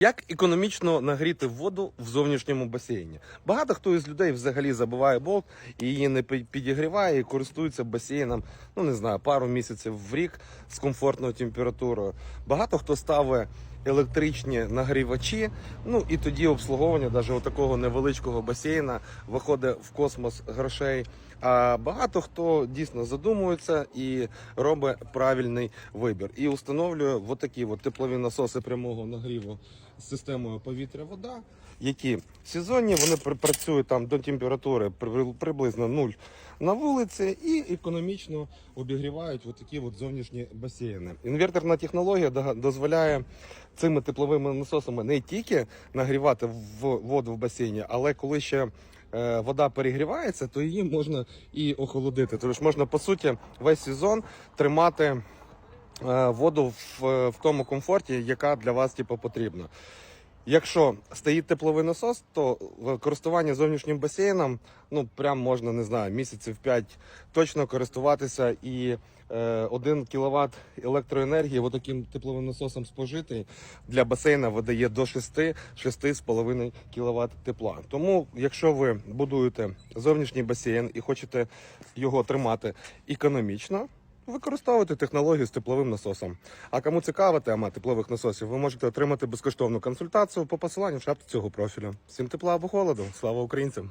Як економічно нагріти воду в зовнішньому басейні? Багато хто із людей взагалі забиває болт і її не підігріває і користується басейном, ну не знаю, пару місяців в рік з комфортною температурою. Багато хто ставить електричні нагрівачі, ну і тоді обслуговування навіть такого невеличкого басейна виходить в космос грошей. А багато хто дійсно задумується і робить правильний вибір і встановлює от такі от теплові насоси прямого нагріву з системою повітря-вода, які сезонні вони працюють там до температури при- приблизно 0 на вулиці і економічно обігрівають от такі от зовнішні басейни. Інверторна технологія дозволяє цими тепловими насосами не тільки нагрівати в воду в басейні, але коли ще е, вода перегрівається, то її можна і охолодити. Тож можна по суті весь сезон тримати е, воду в, в тому комфорті, яка для вас типу, потрібна. Якщо стоїть тепловий насос, то користування зовнішнім басейном, ну прям можна не знаю, місяців 5 точно користуватися і е, 1 кВт електроенергії отаким тепловим насосом спожитий для басейна видає до 6 6,5 кВт тепла. Тому, якщо ви будуєте зовнішній басейн і хочете його тримати економічно, Використовуйте технологію з тепловим насосом. А кому цікава тема теплових насосів, ви можете отримати безкоштовну консультацію по посиланню в шапці цього профілю. Всім тепла або холоду. Слава українцям!